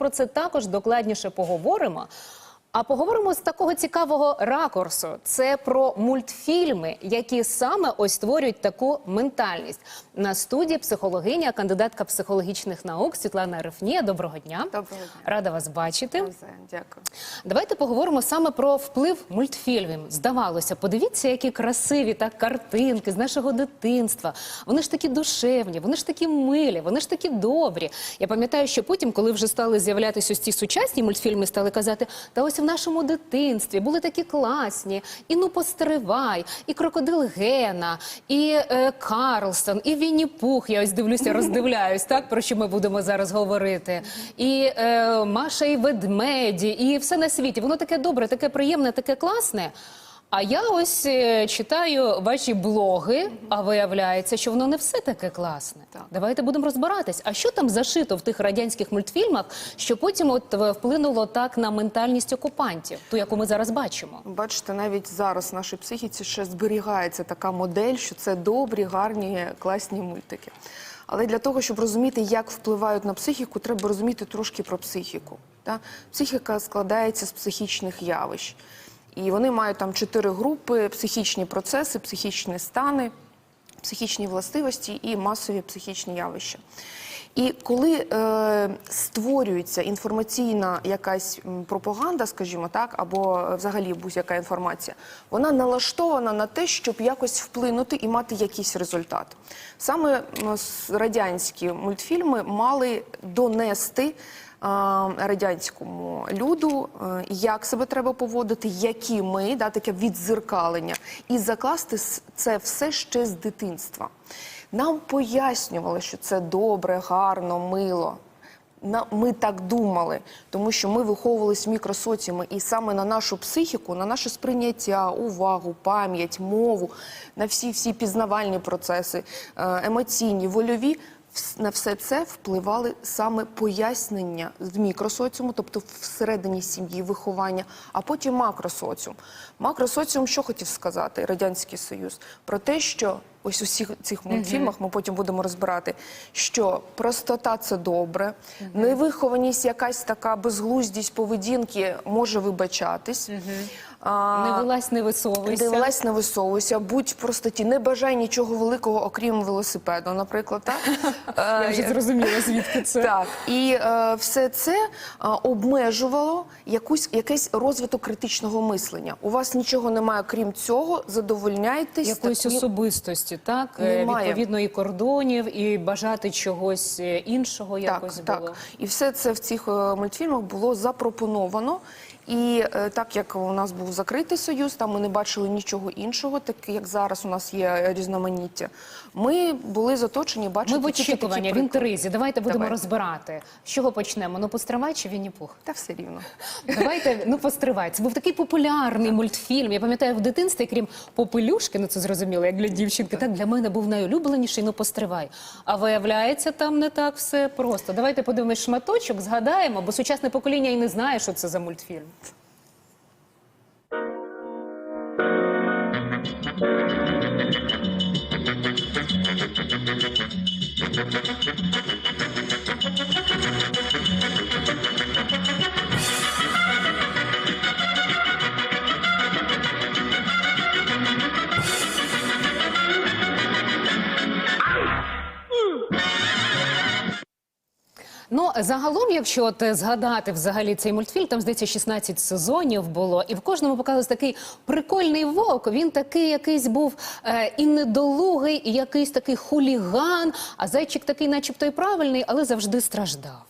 про це також докладніше поговоримо. А поговоримо з такого цікавого ракурсу. Це про мультфільми, які саме ось створюють таку ментальність. На студії психологиня, кандидатка психологічних наук Світлана Рифнія. Доброго дня. Доброго дня. Рада вас бачити. Дякую. Давайте поговоримо саме про вплив мультфільмів. Здавалося, подивіться, які красиві так картинки з нашого дитинства. Вони ж такі душевні, вони ж такі милі, вони ж такі добрі. Я пам'ятаю, що потім, коли вже стали з'являтися ось ці сучасні мультфільми, стали казати, та ось в нашому дитинстві були такі класні, і ну постривай, і крокодил Гена, і е, Карлсон, і Вінні Пух. Я ось дивлюся, роздивляюсь, так про що ми будемо зараз говорити. І е, Маша і ведмеді, і все на світі. Воно таке добре, таке приємне, таке класне. А я ось е, читаю ваші блоги, а виявляється, що воно не все таке класне. Так. Давайте будемо розбиратись. А що там зашито в тих радянських мультфільмах, що потім от е, вплинуло так на ментальність окупантів, ту, яку ми зараз бачимо? Бачите, навіть зараз в нашій психіці ще зберігається така модель, що це добрі, гарні, класні мультики. Але для того, щоб розуміти, як впливають на психіку, треба розуміти трошки про психіку. Та? Психіка складається з психічних явищ. І вони мають там чотири групи: психічні процеси, психічні стани, психічні властивості і масові психічні явища. І коли е, створюється інформаційна якась пропаганда, скажімо так, або е, взагалі будь-яка інформація, вона налаштована на те, щоб якось вплинути і мати якийсь результат. Саме радянські мультфільми мали донести радянському люду, е, як себе треба поводити, які ми, да, таке відзеркалення, і закласти це все ще з дитинства. Нам пояснювали, що це добре, гарно, мило. На- Ми так думали, тому що ми виховувалися в мікросоціумі, і саме на нашу психіку, на наше сприйняття, увагу, пам'ять, мову, на всі всі пізнавальні процеси, е, емоційні, вольові. На все це впливали саме пояснення з мікросоціуму, тобто всередині сім'ї, виховання, а потім макросоціум. Макросоціум що хотів сказати Радянський Союз? Про те, що ось у всіх цих мультфільмах ми потім будемо розбирати, що простота це добре, невихованість, якась така безглуздість поведінки може вибачатись. А, Не вилазь, не висовуйся. Дивилась, не висовуйся, будь простоті, не бажай нічого великого, окрім велосипеду, наприклад. Так? Я Е, вже зрозуміла, звідки це. так, і е, все це е, обмежувало якусь, якийсь розвиток критичного мислення. У вас нічого немає, крім цього, задовольняйтесь. Якоїсь таким- особистості, так Е, Немає. відповідно і кордонів, і бажати чогось е, іншого якось так, було. так. І все це в цих е, мультфільмах було запропоновано. І е, так як у нас був закритий союз, там ми не бачили нічого іншого, так як зараз у нас є різноманіття. Ми були заточені бачити Ми в очікуванні, в інтеризі. Давайте будемо Давайте. розбирати. З чого почнемо? Ну, постривай чи Вінні Пух? Та все рівно. Давайте, ну постривай. Це був такий популярний мультфільм. Я пам'ятаю в дитинстві, крім попелюшки, ну це зрозуміло, як для дівчинки. Так для мене був найулюбленіший, ну постривай. А виявляється, там не так все просто. Давайте подивимось шматочок, згадаємо, бо сучасне покоління і не знає, що це за мультфільм. Ну загалом, якщо от е, згадати взагалі цей мультфільм, там здається 16 сезонів було, і в кожному показувався такий прикольний вовк. Він такий якийсь був е, і недолугий, і якийсь такий хуліган. А зайчик такий, начебто, і правильний, але завжди страждав.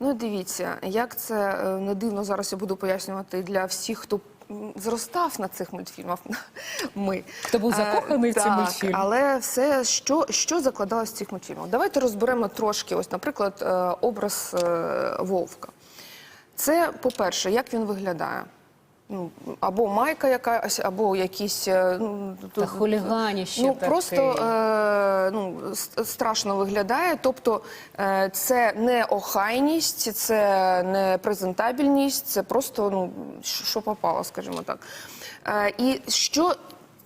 Ну, дивіться, як це е, не дивно зараз я буду пояснювати для всіх, хто зростав на цих мультфільмах. Ми Хто був закоханий в ці так, мультфільми. Але все, що, що закладалось в цих мультфільмах? Давайте розберемо трошки, ось, наприклад, е, образ е, Вовка. Це, по-перше, як він виглядає? Ну, або майка якась, або якісь е, ну, Та хуліганіще Ну таке. просто е, ну, страшно виглядає. Тобто е, це не охайність, це не презентабельність, це просто ну, що що попало, скажімо так. Е, і що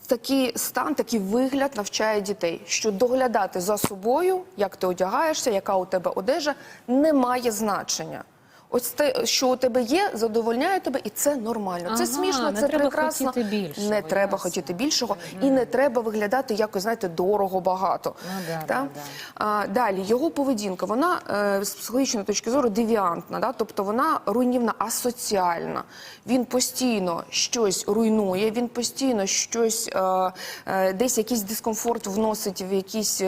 такий стан, такий вигляд навчає дітей, що доглядати за собою, як ти одягаєшся, яка у тебе одежа, не має значення. Ось те, що у тебе є, задовольняє тебе, і це нормально. Ага, це смішно, це треба прекрасно. більшого, не треба ясно. хотіти більшого, і не треба виглядати якось, знаєте, дорого багато. Ну, да, да, да. А, далі його поведінка, вона е, з психологічної точки зору девіантна, да? тобто вона руйнівна, асоціальна. Він постійно щось руйнує, він постійно щось е, е, десь якийсь дискомфорт вносить в якісь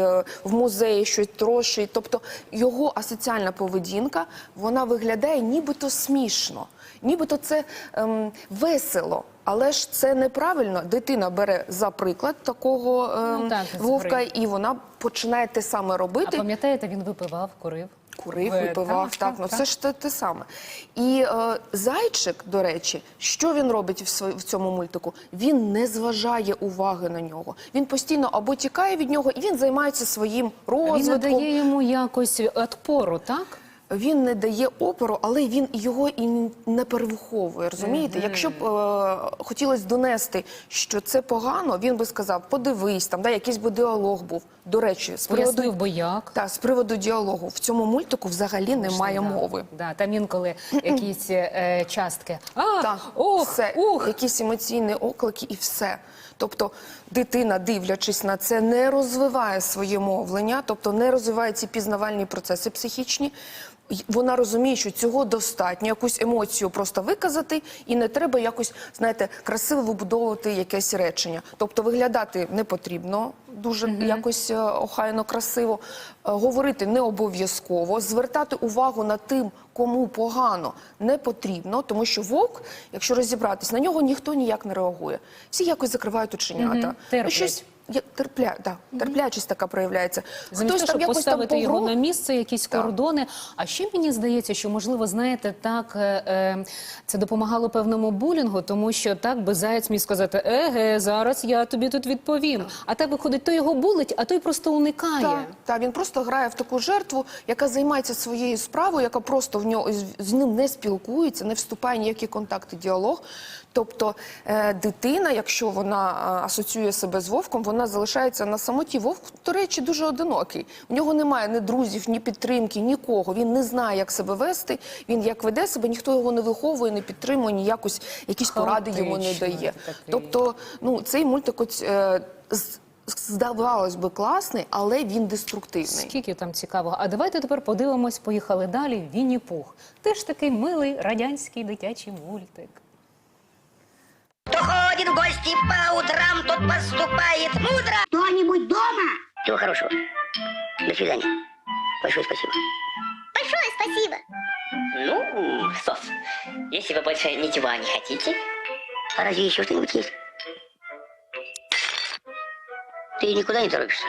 в музеї, щось трошить. Тобто його асоціальна поведінка вона виглядає нібито смішно, нібито це ем, весело. Але ж це неправильно. Дитина бере за приклад такого ем, Ну, так, вовка, і вона починає те саме А пам'ятаєте, він випивав, курив. Курив, Ви- випивав, так, ну це ж те, те саме. І е, зайчик, до речі, що він робить в, в цьому мультику? Він не зважає уваги на нього. Він постійно або тікає від нього, і він займається своїм Він розвитком. дає йому якось відпору, так? Він не дає опору, але він його і не перевиховує. Розумієте? Якщо б е, хотілося донести, що це погано, він би сказав: подивись, там да, якийсь би діалог був. До речі, з приводу би як. та з приводу діалогу в цьому мультику взагалі немає Да, мови. Да, там інколи якісь е, частки. А, Так, ох, все, ух. якісь емоційні оклики і все. Тобто дитина, дивлячись на це, не розвиває своє мовлення, тобто не розвиває ці пізнавальні процеси психічні. Вона розуміє, що цього достатньо, якусь емоцію просто виказати, і не треба якось, знаєте, красиво вибудовувати якесь речення. Тобто виглядати не потрібно дуже якось е, охайно, красиво, Е, говорити не обов'язково, звертати увагу на тим, кому погано, не потрібно, тому що вовк, якщо розібратись, на нього ніхто ніяк не реагує. Всі якось закривають оченята. терплять. Ну, щось я- терпля, да, терплячість така проявляється. Замість того, щоб якось поставити його погро- на місце, якісь Так. кордони. А ще мені здається, що можливо, знаєте, так е, е, це допомагало певному булінгу, тому що так би заяць міг сказати: еге, зараз я тобі тут відповім. А так виходить, то його булить, а той просто уникає. Так, так, він просто грає в таку жертву, яка займається своєю справою, яка просто в нього з, з ним не спілкується, не вступає в ніякі контакти, діалог. Тобто е, дитина, якщо вона е, асоціює себе з вовком, вона залишається на самоті. Вовк, до речі, дуже одинокий. У нього немає ні друзів, ні підтримки, нікого. Він не знає, як себе вести. Він як веде себе, ніхто його не виховує, не підтримує, ні якось якісь поради йому не дає. Тобто, ну цей мультик ось, е, з- здавалось би класний, але він деструктивний. Скільки там цікавого. А давайте тепер подивимось, поїхали далі. Вінні Пух. Теж такий милий радянський дитячий мультик. Кто ходит в гости по утрам, тот поступает мудро. Кто-нибудь дома? Всего хорошего. До свидания. Большое спасибо. Большое спасибо. Ну, Сос, если вы больше ничего не хотите, а разве еще что-нибудь есть? Ты никуда не торопишься?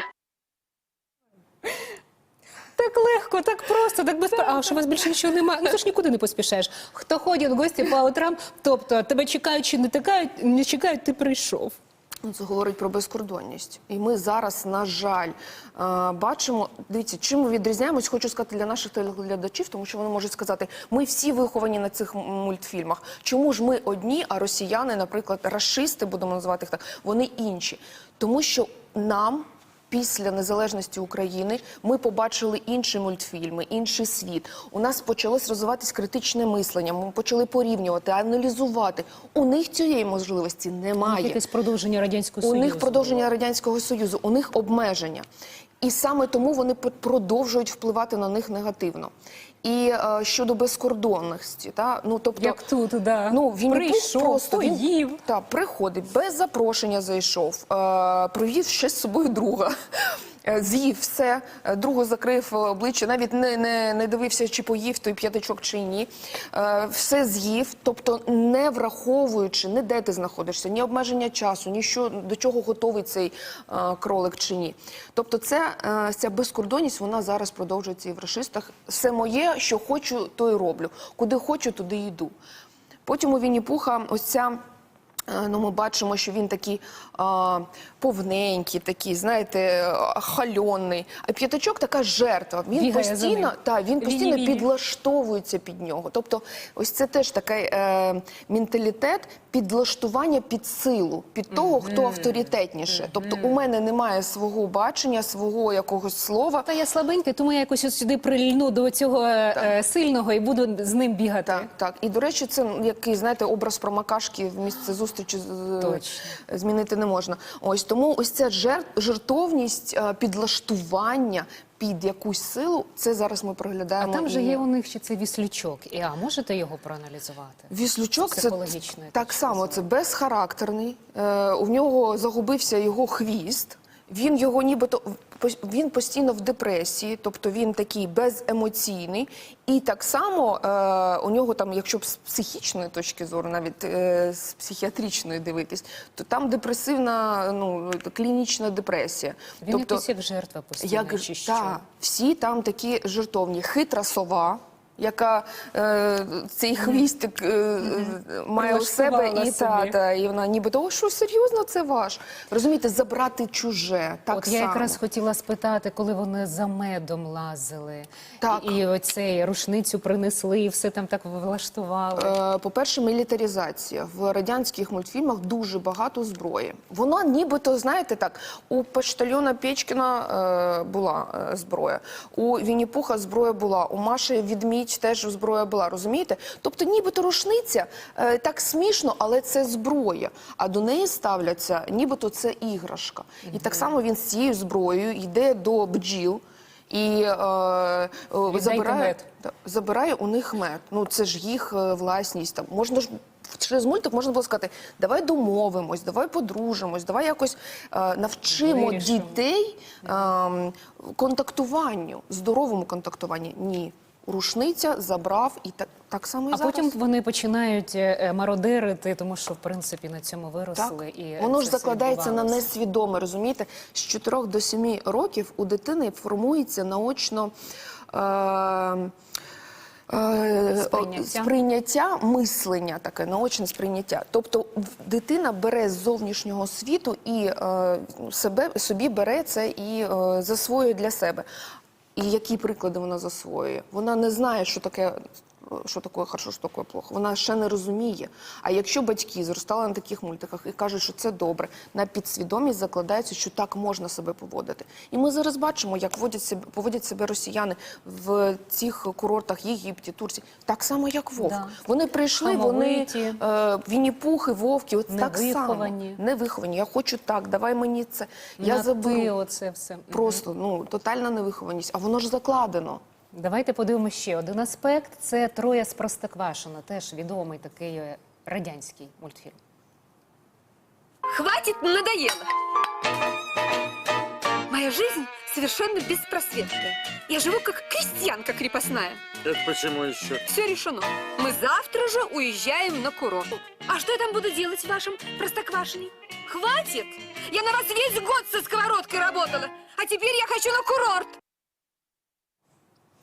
Так легко, так просто, так без А що у вас більше нічого немає? Ну ти ж нікуди не поспішаєш. Хто ходить в гості по утрам, тобто тебе чекають чи не чекають, не чекають, ти прийшов. Ну, Це говорить про безкордонність. І ми зараз, на жаль, бачимо. Дивіться, чим ми відрізняємось, хочу сказати для наших телеглядачів, тому що вони можуть сказати, ми всі виховані на цих мультфільмах. Чому ж ми одні, а росіяни, наприклад, расисти, будемо називати їх так, вони інші. Тому що нам. Після незалежності України ми побачили інші мультфільми, інший світ. У нас почалось розвиватись критичне мислення. Ми почали порівнювати, аналізувати. У них цієї можливості немає. Якесь продовження радянського У союзу. них продовження радянського союзу, у них обмеження, і саме тому вони продовжують впливати на них негативно. І е, щодо безкордонності, та ну тобто, Як тут, да. ну він Прийшов, просто він поїв. та приходить без запрошення, зайшов, е, привів ще з собою друга. е, З'їв все, е, другу закрив обличчя, навіть не, не, не дивився, чи поїв той п'ятачок чи ні. Е, Все з'їв, тобто не враховуючи, не де ти знаходишся, ні обмеження часу, ні що до чого готовий цей кролик чи ні. Тобто, це ця безкордонність вона зараз продовжується і в расистах. Все моє, що хочу, то й роблю. Куди хочу, туди йду. Потім у Вінні Пуха ось ця Ну, ми бачимо, що він такий а, повненький, такий, знаєте, хальонний. А п'ятачок така жертва. Він Бігає постійно, та, він постійно Віні-віні. підлаштовується під нього. Тобто, ось це теж такий е, менталітет підлаштування під силу, під того, хто авторитетніше. Тобто, у мене немає свого бачення, свого якогось слова. Та я слабенький, тому я якось сюди прильну до цього е, е, сильного і буду з ним бігати. Так, так. І до речі, це який знаєте образ промакашки в місце зустрічі з- Точно. змінити не можна. Ось тому ось ця жер- жертовність, е, підлаштування під якусь силу. Це зараз ми проглядаємо. А там же є у них ще цей віслючок. І а можете його проаналізувати? Віслючок це так само, це безхарактерний. Е, у нього загубився його хвіст. Він його нібито він постійно в депресії, тобто він такий беземоційний. І так само е, у нього там, якщо з психічної точки зору, навіть е, з психіатричної дивитись, то там депресивна, ну клінічна депресія. Він якийсь як жертва постійно, Як чи що? та, всі там такі жертовні. Хитра сова, яка е, цей хвістик е, має у себе, і та, собі. та, і вона нібито, о, що серйозно це ваш? Розумієте, забрати чуже. Так От само. я якраз хотіла спитати, коли вони за медом лазили, Так. і, і оцей рушницю принесли, і все там так влаштували. Е, По-перше, мілітаризація. В радянських мультфільмах дуже багато зброї. Вона нібито, знаєте так, у Поштальона Печкіна е, була е, зброя, у Вінні-Пуха зброя була, у Маші Відмідь теж зброя була, розумієте? Тобто нібито рушниця е, так смішно, але це зброя. А до неї ставляться, нібито це іграшка. І так само він з цією зброєю йде до бджіл. І е, е, забирає, та, забирає у них мед. Ну це ж їх е, власність. Там можна ж через мультик можна було сказати, давай домовимось, давай подружимось, давай якось е, навчимо дітей е, контактуванню, здоровому контактуванню. Ні. Рушниця забрав і так, так само і А зараз. потім вони починають е, е, мародерити, тому що в принципі на цьому Так, виросли. І е, воно ж закладається на несвідоме, розумієте? З 4 до 7 років у дитини формується наочно е, е, Сприйняття. сприйняття, мислення таке, наочне сприйняття. Тобто дитина бере з зовнішнього світу і е, себе, собі бере це і е, засвоює для себе. І які приклади вона засвоює? Вона не знає, що таке. Що таке хорошо, що таке плохо. Вона ще не розуміє. А якщо батьки зростали на таких мультиках і кажуть, що це добре, на підсвідомість закладається, що так можна себе поводити. І ми зараз бачимо, як водять себе, поводять себе росіяни в цих курортах Єгипті, Турції, так само, як Вовк. Да. Вони прийшли, вони е, Вінні-Пухи, Вовки, от так само. Невиховані. Невиховані. Я хочу так, давай мені це. Я заберу. оце все. Просто ну тотальна невихованість, а воно ж закладено. Давайте подивимося ще один аспект. Це Троя з Простоквашино, теж відомий такий е, радянський мультфільм. Хватит, надоело. Моя жизнь совершенно беспросветная. Я живу как крестьянка крепостная. Это почему еще? Все решено. Мы завтра же уезжаем на курорт. А что я там буду делать в вашем простоквашине? Хватит! Я на вас весь год со сковородкой работала. А теперь я хочу на курорт.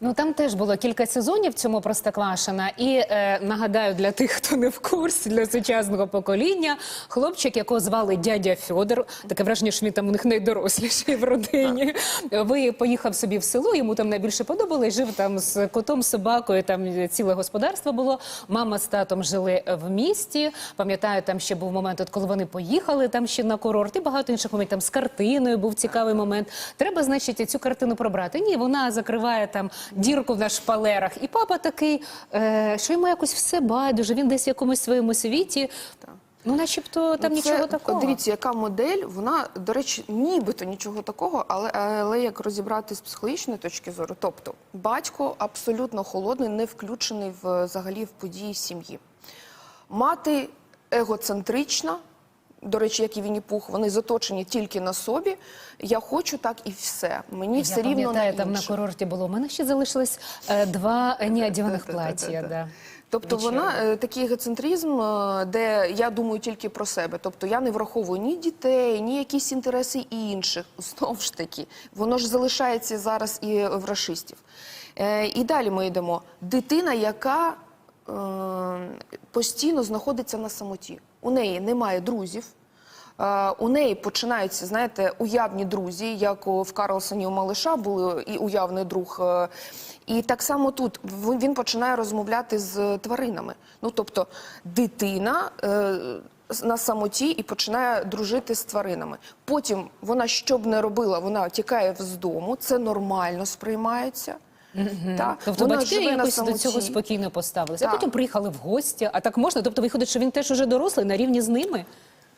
Ну там теж було кілька сезонів цьому Простоквашина. І е, нагадаю для тих, хто не в курсі, для сучасного покоління, хлопчик, якого звали дядя Фьодор, таке враження, що він там у них найдоросліший в родині. Ви поїхав собі в село, йому там найбільше подобалось, жив там з котом, собакою, там ціле господарство було. Мама з татом жили в місті. Пам'ятаю, там ще був момент, от коли вони поїхали там ще на курорт, і багато інших моментів. Там з картиною був цікавий момент. Треба, значить, цю картину пробрати. Ні, вона закриває там дірку на шпалерах. І папа такий, е, що йому якось все байдуже, він десь в якомусь своєму світі. Ну, начебто там Ну, це, нічого такого. Дивіться, яка модель, вона, до речі, нібито нічого такого, але, але як розібрати з психологічної точки зору, тобто батько абсолютно холодний, не включений в, взагалі в події сім'ї. Мати егоцентрична, до речі, як і Вінні Пух, вони заточені тільки на собі. Я хочу так і все. Мені Я все рівно на пам'ятаю, там на курорті було. У мене ще залишилось е, два Та-та-та-та-та. плаття. Да. Тобто вона е, такий егоцентризм, е, де я думаю тільки про себе. Тобто я не враховую ні дітей, ні якісь інтереси інших. Знову ж таки, воно ж залишається зараз і в рашистів. Е, І далі ми йдемо. Дитина, яка е, постійно знаходиться на самоті. У неї немає друзів. Е, У неї починаються, знаєте, уявні друзі, як в Карлсоні у Малиша були і уявний друг. е, І так само тут він починає розмовляти з тваринами. Ну тобто, дитина е, на самоті і починає дружити з тваринами. Потім вона що б не робила, вона тікає з дому. Це нормально сприймається. Та, Тобто вона батьки живе на якось до самоті. цього спокійно поставилися. А Так. потім приїхали в гості. А так можна? Тобто виходить, що він теж уже дорослий на рівні з ними.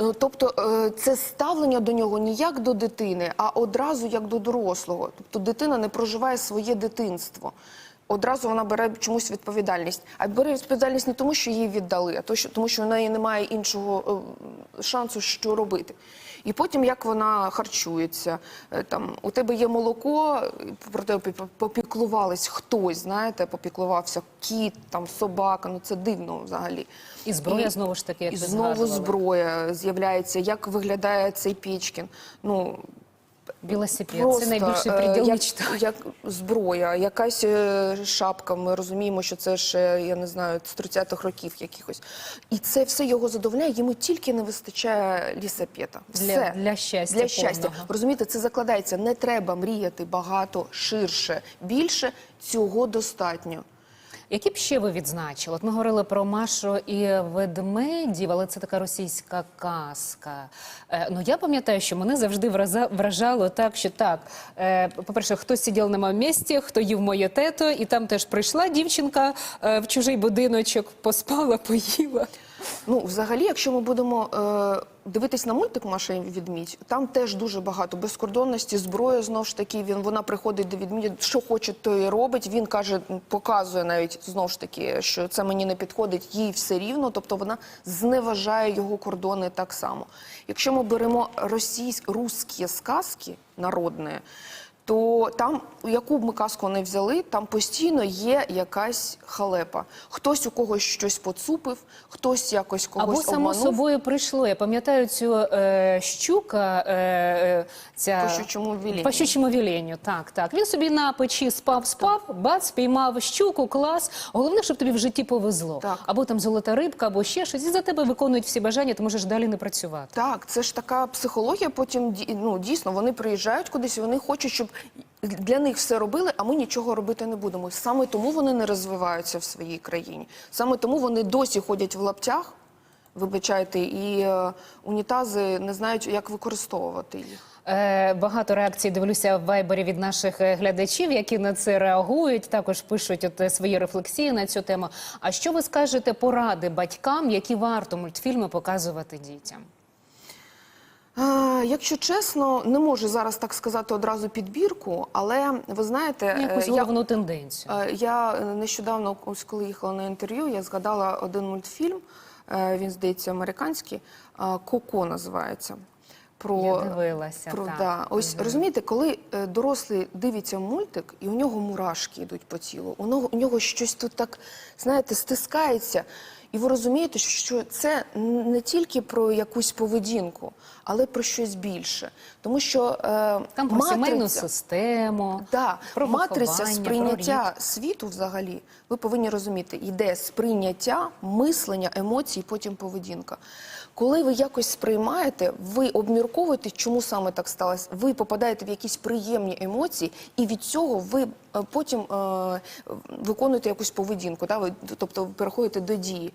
Е, Тобто е, це ставлення до нього не як до дитини, а одразу як до дорослого. Тобто дитина не проживає своє дитинство. Одразу вона бере чомусь відповідальність. А бере відповідальність не тому, що її віддали, а то, що, тому, що в неї немає іншого е, шансу, що робити. І потім як вона харчується. Е, Там у тебе є молоко, і про тебе попіклувались хтось, знаєте, попіклувався кіт, там собака. Ну це дивно взагалі. І зброя знову ж таки, як і знову згадували. зброя з'являється. Як виглядає цей Пічкін. Ну Велосипед. Це найбільший е, приділ як, як зброя, якась е, шапка. Ми розуміємо, що це ще я не знаю з 30-х років якихось. І це все його задовольняє. Йому тільки не вистачає лісапета. Для- для щастя Для щастя. повного. Розумієте, це закладається. Не треба мріяти багато, ширше, більше. Цього достатньо. Які б ще ви відзначили? От ми говорили про Машу і ведмедів, але це така російська казка. Е, ну я пам'ятаю, що мене завжди вражало так, що так. Е, по-перше, хто сидів на моєму місці, хто їв моє тето, і там теж прийшла дівчинка е, в чужий будиночок, поспала, поїла. Ну, взагалі, якщо ми будемо е, дивитись на мультик Маша і відмідь, там теж дуже багато безкордонності, зброя знов ж таки. Він вона приходить до відмідя, що хоче, то і робить. Він каже, показує навіть знов ж таки, що це мені не підходить, їй все рівно. Тобто вона зневажає його кордони так само. Якщо ми беремо російські русські сказки народні, то там, яку б ми казку не взяли, там постійно є якась халепа. Хтось у когось щось поцупив, хтось якось когось Або само обманув. собою прийшло. Я пам'ятаю цю е, щука. Е, е, ця... По щучому віленню. По щучому віленню, так, так. Він собі на печі спав, спав, бац, піймав щуку, клас. Головне, щоб тобі в житті повезло. Так. Або там золота рибка, або ще щось. І за тебе виконують всі бажання, ти можеш далі не працювати. Так, це ж така психологія. Потім ну, дійсно вони приїжджають кудись, і вони хочуть, щоб для них все робили, а ми нічого робити не будемо. Саме тому вони не розвиваються в своїй країні. Саме тому вони досі ходять в лаптях, вибачайте, і е, унітази не знають, як використовувати їх. Е, багато реакцій дивлюся в вайбері від наших е, глядачів, які на це реагують. Також пишуть от е, свої рефлексії на цю тему. А що ви скажете поради батькам, які варто мультфільми показувати дітям? Е, Якщо чесно, не можу зараз так сказати одразу підбірку, але ви знаєте, е, Якусь я- тенденцію. Е, Я е, нещодавно, ось коли їхала на інтерв'ю, я згадала один мультфільм. е, Він здається американський. е, Коко називається. Про Я дивилася, Про, так. да. Ось розумієте, коли е, дорослий дивиться мультик, і у нього мурашки йдуть по тілу, у нього, у нього щось тут так, знаєте, стискається. І ви розумієте, що це не тільки про якусь поведінку, але про щось більше. Тому що е, Там про сімейну систему, Да, про матриця сприйняття світу взагалі, ви повинні розуміти, йде сприйняття, мислення, емоції, потім поведінка. Коли ви якось сприймаєте, ви обмірковуєте, чому саме так сталося. Ви попадаєте в якісь приємні емоції, і від цього ви е, потім е, виконуєте якусь поведінку, да? ви, тобто ви переходите до дії.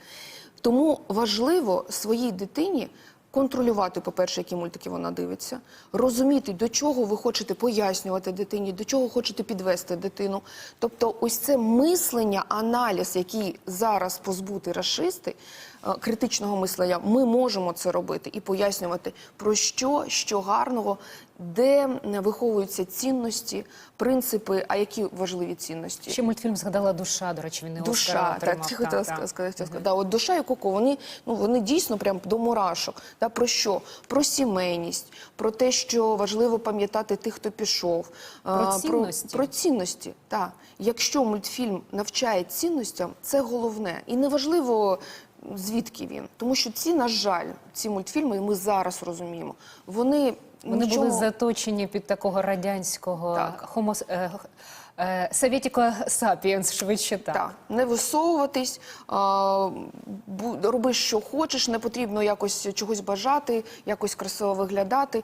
Тому важливо своїй дитині контролювати, по-перше, які мультики вона дивиться, розуміти, до чого ви хочете пояснювати дитині, до чого хочете підвести дитину. Тобто, ось це мислення, аналіз, який зараз позбути расисти, критичного мислення, ми можемо це робити і пояснювати про що, що гарного, де м, виховуються цінності, принципи, а які важливі цінності. Ще мультфільм згадала душа. До речі, він не Душа, так отримав. ті хотіла ска- сказати. сказати. Да, от душа і коко, вони ну вони дійсно прям до мурашок. Да, про що? Про сімейність, про те, що важливо пам'ятати тих, хто пішов. а, цінності. Про, про цінності. Так. Якщо мультфільм навчає цінностям, це головне. І неважливо. Звідки він? Тому що ці, на жаль, ці мультфільми, і ми зараз розуміємо, вони Вони нічого... були заточені під такого радянського Так. хомос... е, Е, Савєтіко Сапіенс, швидше так. Так, не висовуватись, роби, що хочеш, не потрібно якось чогось бажати, якось красиво виглядати. Е,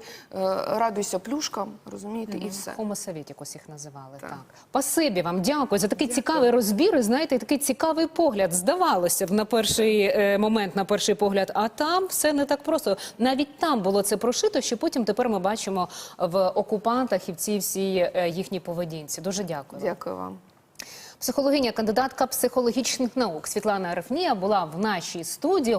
Радуйся плюшкам, розумієте, і все. Homo Sovieticus їх називали. Так. Так. Пасибі вам, дякую за такий цікавий розбір. І знаєте, такий цікавий погляд. Здавалося б на перший момент, на перший погляд, а там все не так просто. Навіть там було це прошито, що потім тепер ми бачимо в окупантах і в цій всій е, їхній поведінці. Дуже дякую. Дякую вам. Психологиня, кандидатка психологічних наук Світлана Рефнія була в нашій студії.